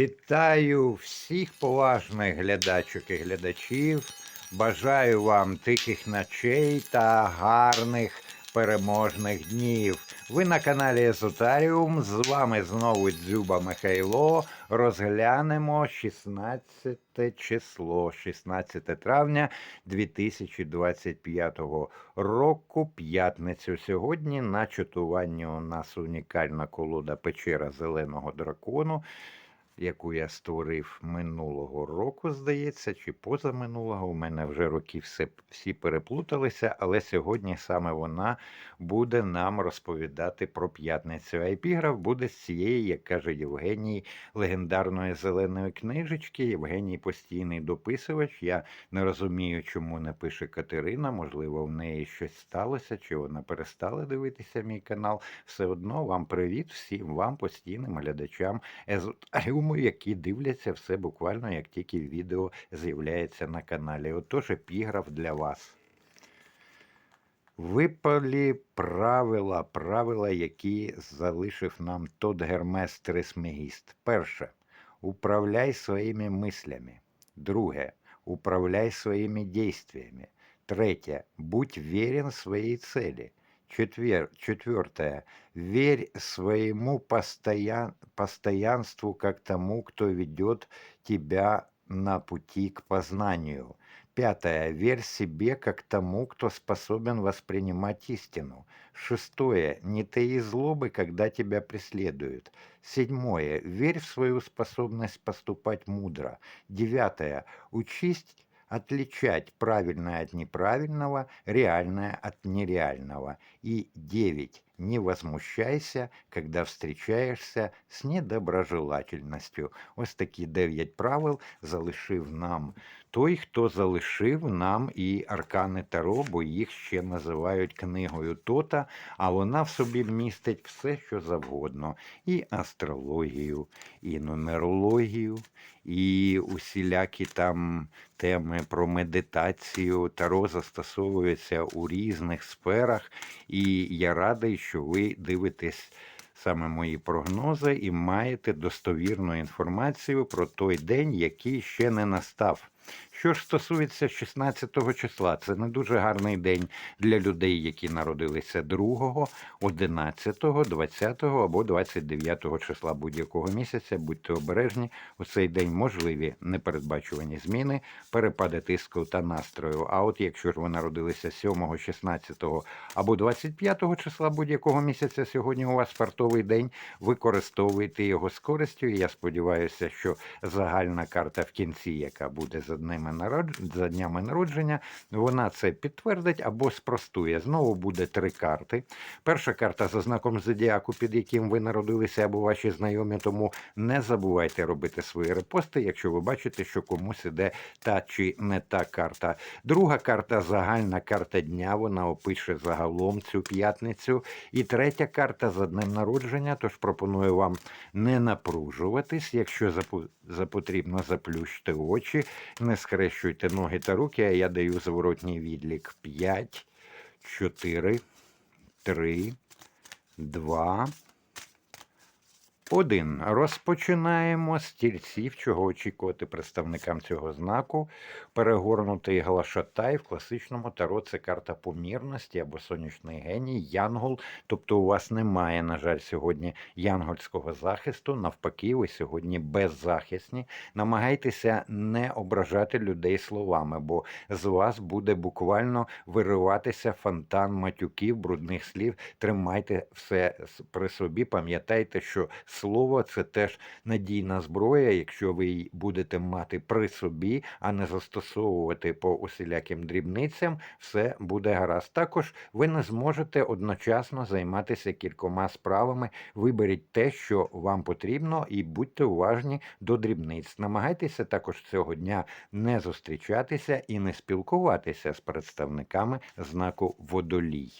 Вітаю всіх поважних глядачок і глядачів. Бажаю вам тихих ночей та гарних переможних днів. Ви на каналі Езотаріум. З вами знову Дзюба Михайло. Розглянемо 16 число, 16 травня 2025 року, п'ятницю. Сьогодні на чатуванні у нас унікальна колода печера зеленого дракону яку я створив минулого року, здається, чи позаминулого. У мене вже роки все, всі переплуталися, але сьогодні саме вона буде нам розповідати про п'ятницю. А епіграф буде з цієї, як каже Євгеній, легендарної зеленої книжечки. Євгеній постійний дописувач. Я не розумію, чому не пише Катерина. Можливо, в неї щось сталося, чи вона перестала дивитися мій канал. Все одно вам привіт всім вам, постійним глядачам езотаріуму, які дивляться все буквально, як тільки відео з'являється на каналі. Отож, епіграф для вас. Випалі правила, правила, які залишив нам тот Гермес Трисмегіст. Перше. Управляй своїми мислями. Друге. Управляй своими действиями. Третье. Будь верен своей цели. Четвер... Четвертое. Верь своему постоян... постоянству как тому, кто ведет тебя на пути к познанию. Пятое. Верь себе как тому, кто способен воспринимать истину. Шестое. Не таи злобы, когда тебя преследуют. Седьмое. Верь в свою способность поступать мудро. Девятое. Учись отличать правильное от неправильного, реальное от нереального. И девять. Не возмущайся, когда встречаєшся з недоброжелательністю. Ось такі дев'ять правил залишив нам той, хто залишив нам і аркани Таро, бо їх ще називають книгою Тота, а вона в собі містить все, що завгодно: і астрологію, і нумерологію, і усілякі там теми про медитацію. Таро застосовується у різних сферах, і я радий, що ви дивитесь. Саме мої прогнози і маєте достовірну інформацію про той день, який ще не настав. Що ж стосується 16 числа, це не дуже гарний день для людей, які народилися 2, 11, 20 або 29 числа будь-якого місяця. Будьте обережні, у цей день можливі непередбачувані зміни, перепади тиску та настрою. А от якщо ж ви народилися 7, 16 або 25 числа будь-якого місяця, сьогодні у вас фартовий день, використовуйте його з користю. І я сподіваюся, що загальна карта в кінці, яка буде за народження, за днями народження, вона це підтвердить або спростує. Знову буде три карти. Перша карта за знаком зодіаку, під яким ви народилися, або ваші знайомі, тому не забувайте робити свої репости, якщо ви бачите, що комусь іде та чи не та карта. Друга карта загальна карта дня. Вона опише загалом цю п'ятницю. І третя карта за днем народження. Тож пропоную вам не напружуватись, якщо запотрібно заплющити очі, не скрещуйте ноги та руки, а я даю зворотній відлік. 5, 4, 3, 2, 1. Розпочинаємо з тільців, чого очікувати представникам цього знаку. Перегорнутий глашатай в класичному таро це карта помірності або сонячний геній, янгол. Тобто у вас немає, на жаль, сьогодні янгольського захисту. Навпаки, ви сьогодні беззахисні. Намагайтеся не ображати людей словами, бо з вас буде буквально вириватися фонтан матюків, брудних слів. Тримайте все при собі. Пам'ятайте, що слово це теж надійна зброя, якщо ви її будете мати при собі, а не застосовувати по усіляким дрібницям, все буде гаразд. Також ви не зможете одночасно займатися кількома справами. Виберіть те, що вам потрібно, і будьте уважні до дрібниць. Намагайтеся також цього дня не зустрічатися і не спілкуватися з представниками знаку водолій.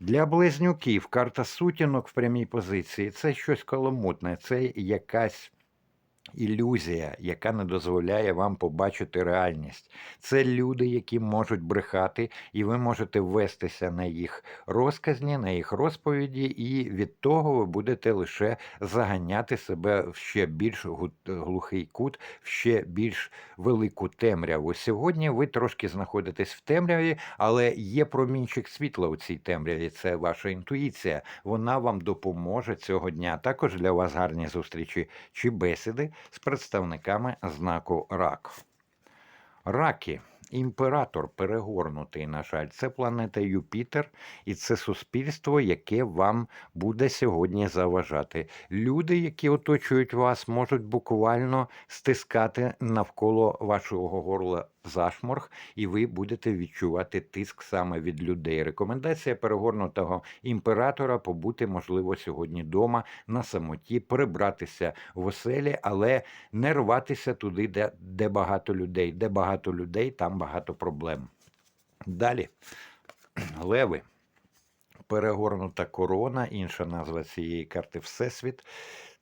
Для близнюків карта сутінок в прямій позиції це щось коломутне, це якась ілюзія, яка не дозволяє вам побачити реальність. Це люди, які можуть брехати, і ви можете вестися на їх розказні, на їх розповіді, і від того ви будете лише заганяти себе в ще більш глухий кут, в ще більш велику темряву. Сьогодні ви трошки знаходитесь в темряві, але є промінчик світла у цій темряві. Це ваша інтуїція. Вона вам допоможе цього дня. Також для вас гарні зустрічі чи бесіди з представниками знаку рак. Раки. Імператор перегорнутий, на жаль, це планета Юпітер, і це суспільство, яке вам буде сьогодні заважати. Люди, які оточують вас, можуть буквально стискати навколо вашого горла зашморг, і ви будете відчувати тиск саме від людей. Рекомендація перегорнутого імператора побути можливо сьогодні вдома на самоті, прибратися в оселі, але не рватися туди, де, де багато людей. Де багато людей, там багато проблем. Далі, леви. Перегорнута корона, інша назва цієї карти Всесвіт.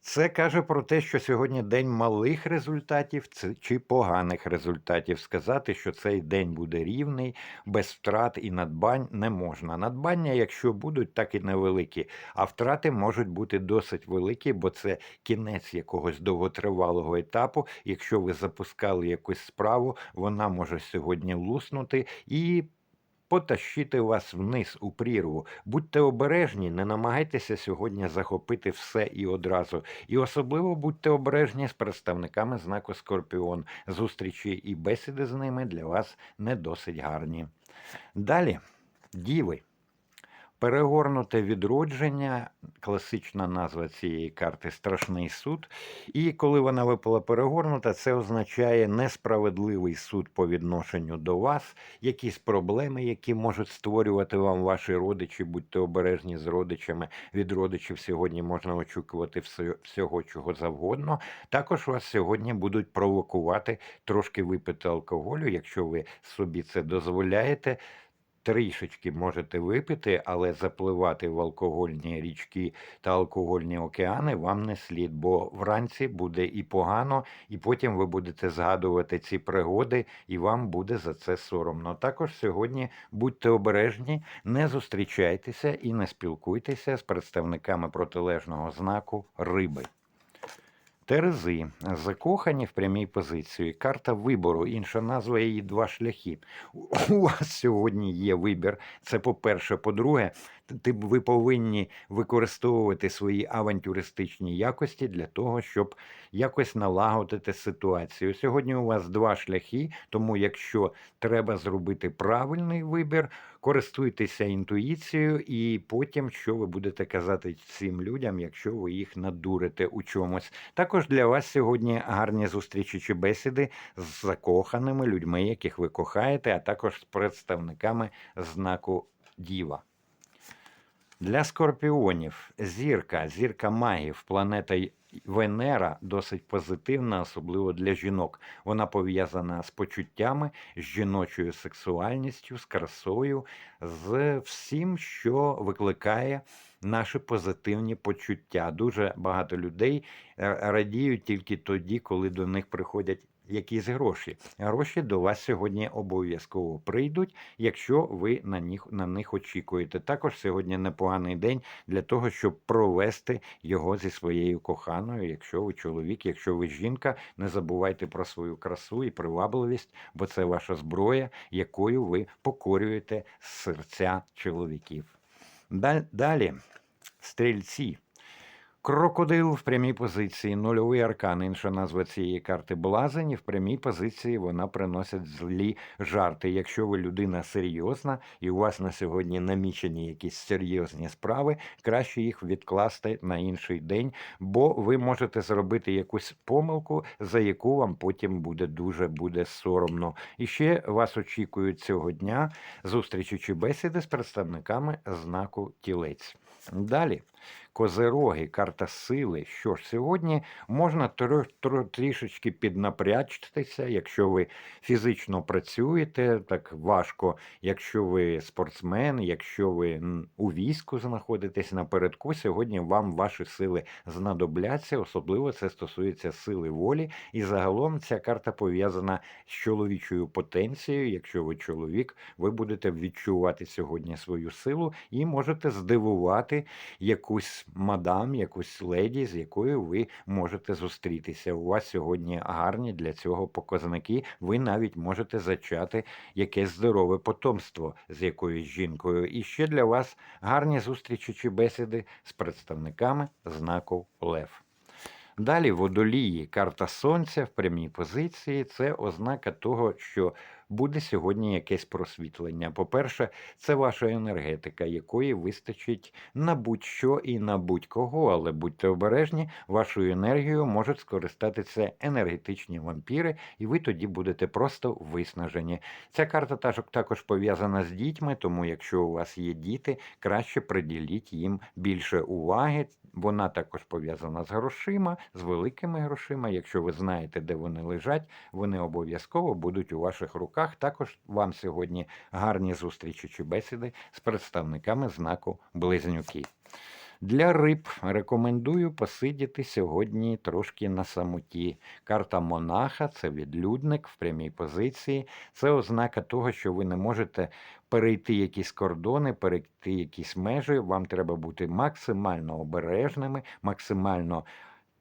Це каже про те, що сьогодні день малих результатів чи поганих результатів. Сказати, що цей день буде рівний, без втрат і надбань не можна. Надбання, якщо будуть, так і невеликі, а втрати можуть бути досить великі, бо це кінець якогось довготривалого етапу. Якщо ви запускали якусь справу, вона може сьогодні луснути і потащити вас вниз у прірву. Будьте обережні, не намагайтеся сьогодні захопити все і одразу. І особливо будьте обережні з представниками знаку Скорпіон. Зустрічі і бесіди з ними для вас не досить гарні. Далі, діви. Перегорнуте відродження, класична назва цієї карти страшний суд. І коли вона випала перегорнута, це означає несправедливий суд по відношенню до вас, якісь проблеми, які можуть створювати вам ваші родичі. Будьте обережні з родичами. Від родичів сьогодні можна очікувати всього, чого завгодно. Також вас сьогодні будуть провокувати трошки випити алкоголю, якщо ви собі це дозволяєте. Трішечки можете випити, але запливати в алкогольні річки та алкогольні океани вам не слід, бо вранці буде і погано, і потім ви будете згадувати ці пригоди, і вам буде за це соромно. Також сьогодні будьте обережні, не зустрічайтеся і не спілкуйтеся з представниками протилежного знаку риби. Терези закохані в прямій позиції. Карта вибору, інша назва її два шляхи. У вас сьогодні є вибір. Це по-перше. По-друге, ти, ви повинні використовувати свої авантюристичні якості для того, щоб якось налагодити ситуацію. Сьогодні у вас два шляхи, тому якщо треба зробити правильний вибір, користуйтеся інтуїцією, і потім, що ви будете казати цим людям, якщо ви їх надурите у чомусь. Також для вас сьогодні гарні зустрічі чи бесіди з закоханими людьми, яких ви кохаєте, а також з представниками знаку Діва. Для скорпіонів зірка, зірка магів, планета Венера досить позитивна, особливо для жінок. Вона пов'язана з почуттями, з жіночою сексуальністю, з красою, з всім, що викликає наші позитивні почуття. Дуже багато людей е, радіють тільки тоді, коли до них приходять якісь гроші. Гроші до вас сьогодні обов'язково прийдуть, якщо ви на них, на них очікуєте. Також сьогодні непоганий день для того, щоб провести його зі своєю коханою. Якщо ви чоловік, якщо ви жінка, не забувайте про свою красу і привабливість, бо це ваша зброя, якою ви покорюєте серця чоловіків. Далі, стрільці. Крокодил в прямій позиції, нульовий аркан, інша назва цієї карти блазень, в прямій позиції вона приносить злі жарти. Якщо ви людина серйозна і у вас на сьогодні намічені якісь серйозні справи, краще їх відкласти на інший день, бо ви можете зробити якусь помилку, за яку вам потім буде дуже буде соромно. І ще вас очікують цього дня зустрічі чи бесіди з представниками знаку тілець. Далі. Козироги, карта сили. Що ж, сьогодні можна тро, тро, трішечки піднапрячтися, якщо ви фізично працюєте, так важко, якщо ви спортсмен, якщо ви у війську знаходитесь напередку, сьогодні вам ваші сили знадобляться, особливо це стосується сили волі. І загалом ця карта пов'язана з чоловічою потенцією. Якщо ви чоловік, ви будете відчувати сьогодні свою силу і можете здивувати якусь мадам, якусь леді, з якою ви можете зустрітися. У вас сьогодні гарні для цього показники. Ви навіть можете зачати якесь здорове потомство з якоюсь жінкою. І ще для вас гарні зустрічі чи бесіди з представниками знаку Лев. Далі водолії, карта сонця в прямій позиції це ознака того, що буде сьогодні якесь просвітлення. По-перше, це ваша енергетика, якої вистачить на будь-що і на будь-кого, але будьте обережні, вашою енергією можуть скористатися енергетичні вампіри, і ви тоді будете просто виснажені. Ця карта також- пов'язана з дітьми, тому якщо у вас є діти, краще приділіть їм більше уваги. Вона також пов'язана з грошима, з великими грошима. Якщо ви знаєте, де вони лежать, вони обов'язково будуть у ваших руках. Також вам сьогодні гарні зустрічі чи бесіди з представниками знаку Близнюки. Для риб рекомендую посидіти сьогодні трошки на самоті. Карта монаха це відлюдник в прямій позиції. Це ознака того, що ви не можете перейти якісь кордони, перейти якісь межі. Вам треба бути максимально обережними, максимально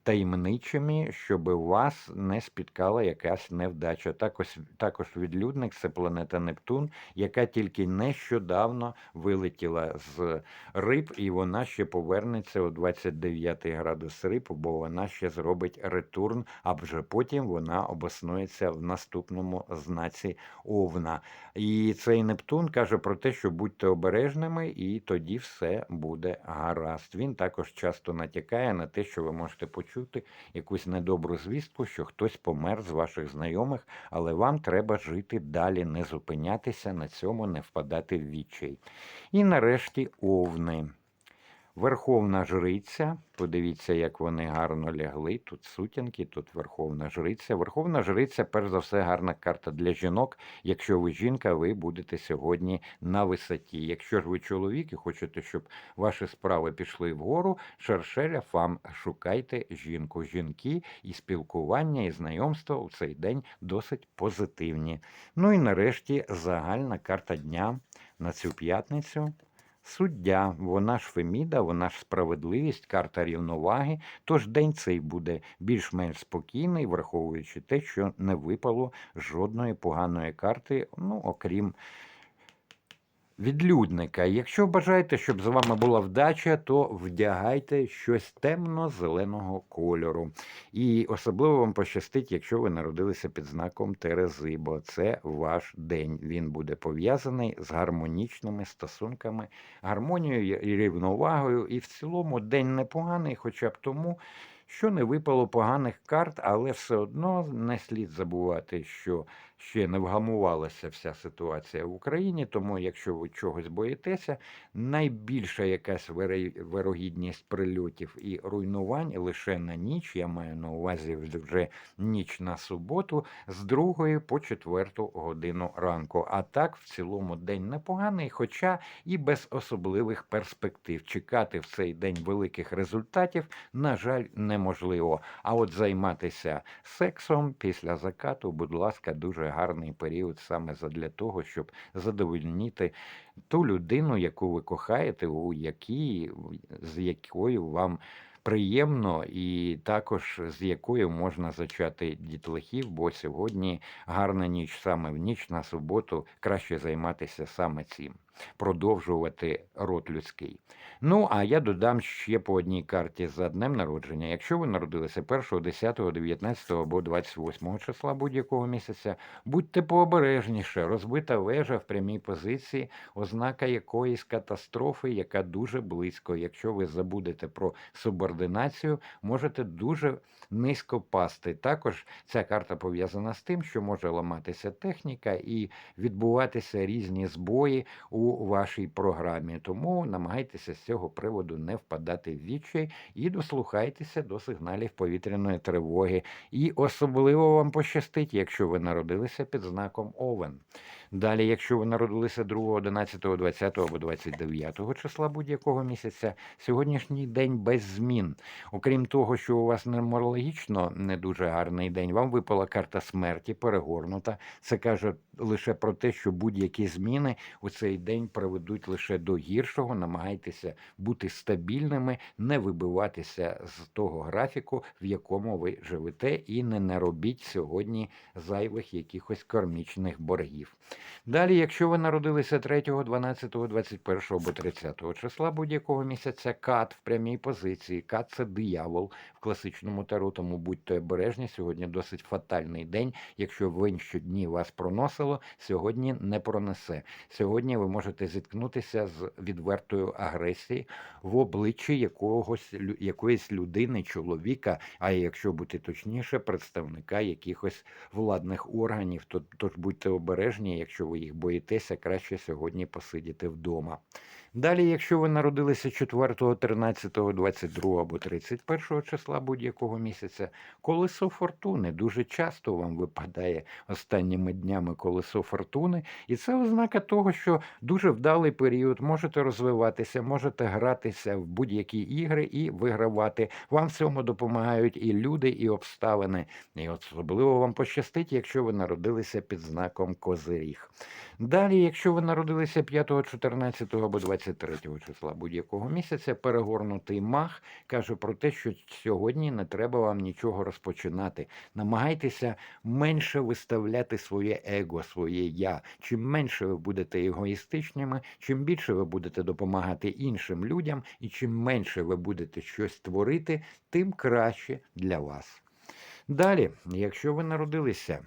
таємничими, щоб вас не спіткала якась невдача. Також, також відлюдник це планета Нептун, яка тільки нещодавно вилетіла з риб, і вона ще повернеться у 29 градус риб, бо вона ще зробить ретурн, а вже потім вона обоснується в наступному знаці Овна. І цей Нептун каже про те, що будьте обережними, і тоді все буде гаразд. Він також часто натякає на те, що ви можете почути якусь недобру звістку, що хтось помер з ваших знайомих, але вам треба жити далі, не зупинятися на цьому, не впадати в відчай. І нарешті овни. Верховна жриця, подивіться, як вони гарно лягли. Тут сутінки, тут Верховна Жриця. Верховна Жриця, перш за все, гарна карта для жінок. Якщо ви жінка, ви будете сьогодні на висоті. Якщо ж ви чоловік і хочете, щоб ваші справи пішли вгору, шершеля вам шукайте жінку. Жінки і спілкування, і знайомства у цей день досить позитивні. Ну і нарешті загальна карта дня на цю п'ятницю. Суддя, вона ж Феміда, вона ж справедливість, карта рівноваги. Тож день цей буде більш-менш спокійний, враховуючи те, що не випало жодної поганої карти, ну окрім відлюдника. Якщо бажаєте, щоб з вами була вдача, то вдягайте щось темно-зеленого кольору. І особливо вам пощастить, якщо ви народилися під знаком Терези, бо це ваш день. Він буде пов'язаний з гармонічними стосунками, гармонією і рівновагою. І в цілому день непоганий, хоча б тому. Що не випало поганих карт, але все одно не слід забувати, що ще не вгамувалася вся ситуація в Україні. Тому, якщо ви чогось боїтеся, найбільша якась вирогідність прильотів і руйнувань лише на ніч. Я маю на увазі вже ніч на суботу з 2 по 4 годину ранку. А так, в цілому день непоганий, хоча і без особливих перспектив. Чекати в цей день великих результатів, на жаль, неможливо. А от займатися сексом після закату, будь ласка, дуже гарний період саме задля того, щоб задовольнити ту людину, яку ви кохаєте, у якій з якою вам. Приємно і також з якою можна зачати дітлахів, бо сьогодні гарна ніч саме в ніч на суботу краще займатися саме цим, продовжувати род людський. Ну, а я додам ще по одній карті за днем народження. Якщо ви народилися 1, 10, 19 або 28 числа будь-якого місяця, будьте пообережніше, розбита вежа в прямій позиції, ознака якоїсь катастрофи, яка дуже близько. Якщо ви забудете про субординацію, можете дуже низько пасти. Також ця карта пов'язана з тим, що може ламатися техніка і відбуватися різні збої у у вашій програмі. Тому намагайтеся з цього приводу не впадати в відчай і дослухайтеся до сигналів повітряної тривоги. І особливо вам пощастить, якщо ви народилися під знаком Овен. Далі, якщо ви народилися 2, 11, 20 або 29 числа будь-якого місяця, сьогоднішній день без змін. Окрім того, що у вас нумерологічно не дуже гарний день, вам випала карта смерті, перегорнута. Це каже лише про те, що будь-які зміни у цей день приведуть лише до гіршого. Намагайтеся бути стабільними, не вибиватися з того графіку, в якому ви живете, і не наробіть сьогодні зайвих якихось кармічних боргів. Далі, якщо ви народилися 3, 12, 21 або 30 числа будь-якого місяця, кат в прямій позиції. Кат це диявол в класичному таро, тому будьте обережні. Сьогодні досить фатальний день. Якщо в інші дні вас проносило, сьогодні не пронесе. Сьогодні ви можете зіткнутися з відвертою агресією в обличчі якогось якоїсь людини, чоловіка, а якщо бути точніше, представника якихось владних органів. То, тож будьте обережні, якщо ви їх боїтеся, краще сьогодні посидіти вдома. Далі, якщо ви народилися 4, 13, 22 або 31 числа будь-якого місяця, колесо фортуни дуже часто вам випадає останніми днями колесо фортуни, і це ознака того, що дуже вдалий період, можете розвиватися, можете гратися в будь-які ігри і вигравати. Вам в цьому допомагають і люди, і обставини. І особливо вам пощастить, якщо ви народилися під знаком Козиріг. Далі, якщо ви народилися 5, 14 або 23 числа будь-якого місяця, перегорнутий мах каже про те, що сьогодні не треба вам нічого розпочинати. Намагайтеся менше виставляти своє его, своє я. Чим менше ви будете егоїстичними, чим більше ви будете допомагати іншим людям, і чим менше ви будете щось творити, тим краще для вас. Далі, якщо ви народилися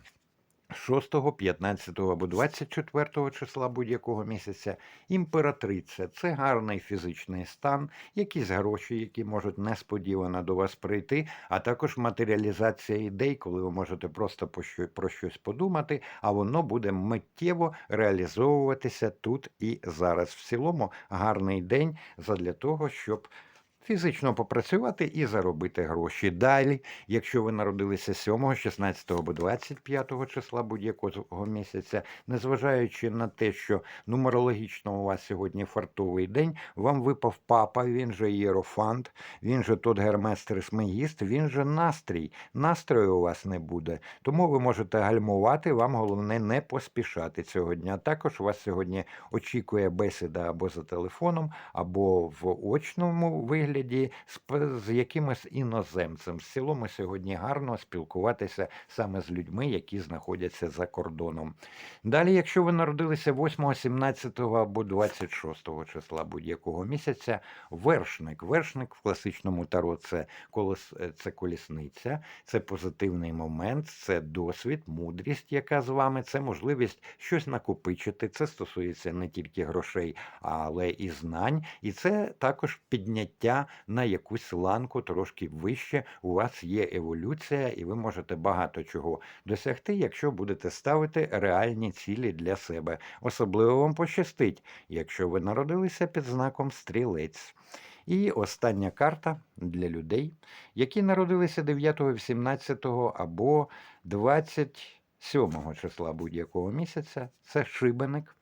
6, 15 або 24 числа будь-якого місяця імператриця це гарний фізичний стан, якісь гроші, які можуть несподівано до вас прийти, а також матеріалізація ідей, коли ви можете просто про щось подумати, а воно буде миттєво реалізовуватися тут і зараз. В цілому гарний день задля того, щоб фізично попрацювати і заробити гроші. Далі, якщо ви народилися 7, 16 або 25 числа будь-якого місяця, незважаючи на те, що нумерологічно у вас сьогодні фартовий день, вам випав папа, він же Єрофант, він же тот Гермес Трисмегіст, він же настрій. Настрою у вас не буде. Тому ви можете гальмувати, вам головне не поспішати цього дня. Також вас сьогодні очікує бесіда або за телефоном, або в очному вигляді з, з якимось іноземцем. В цілому сьогодні гарно спілкуватися саме з людьми, які знаходяться за кордоном. Далі, якщо ви народилися 8, 17 або 26 числа будь-якого місяця, вершник. Вершник в класичному таро це, колес, е, це колісниця, це позитивний момент, це досвід, мудрість, яка з вами, це можливість щось накопичити. Це стосується не тільки грошей, але і знань. І це також підняття на якусь ланку трошки вище. У вас є еволюція, і ви можете багато чого досягти, якщо будете ставити реальні цілі для себе. Особливо вам пощастить, якщо ви народилися під знаком стрілець. І остання карта для людей, які народилися 9, 18 або 27 числа будь-якого місяця. Це шибеник.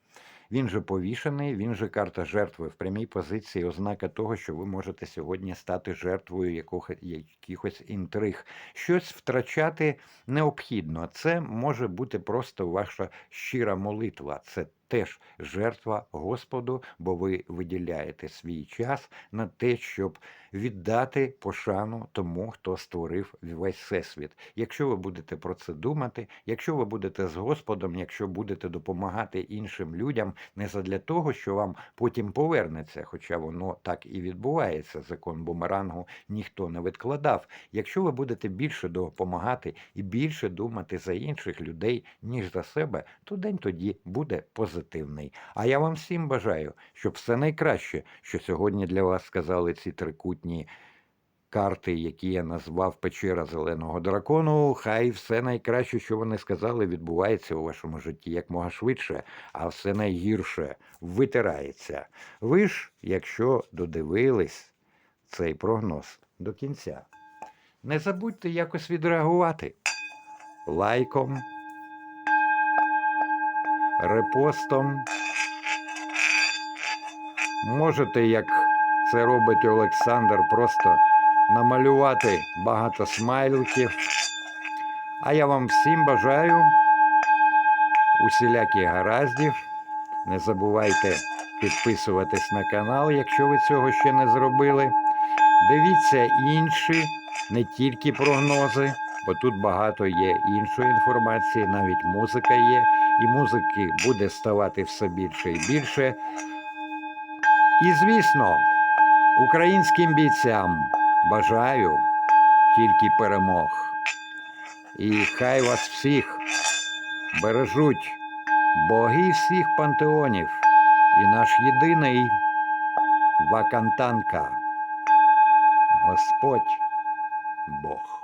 Він же повішений, він же карта жертви в прямій позиції, ознака того, що ви можете сьогодні стати жертвою якого- якихось інтриг. Щось втрачати необхідно. Це може бути просто ваша щира молитва. Це теж жертва Господу, бо ви виділяєте свій час на те, щоб віддати пошану тому, хто створив весь всесвіт. Якщо ви будете про це думати, якщо ви будете з Господом, якщо будете допомагати іншим людям, не задля того, що вам потім повернеться, хоча воно так і відбувається. Закон бумерангу ніхто не відкладав. Якщо ви будете більше допомагати і більше думати за інших людей, ніж за себе, то день тоді буде позитивний. А я вам всім бажаю, щоб все найкраще, що сьогодні для вас сказали ці трикутні карти, які я назвав Печера Зеленого дракону, хай все найкраще, що вони сказали, відбувається у вашому житті якмога швидше, а все найгірше витирається. Ви ж, якщо додивились цей прогноз до кінця, не забудьте якось відреагувати лайком, репостом. Можете, як це робить Олександр, просто намалювати багато смайликів. А я вам всім бажаю усіляких гараздів. Не забувайте підписуватись на канал, якщо ви цього ще не зробили. Дивіться інші, не тільки прогнози, бо тут багато є іншої інформації, навіть музика є, і музики буде ставати все більше і більше. І, звісно, українським бійцям бажаю тільки перемог. І хай вас всіх бережуть боги всіх пантеонів і наш єдиний Вакантанка, Господь Бог.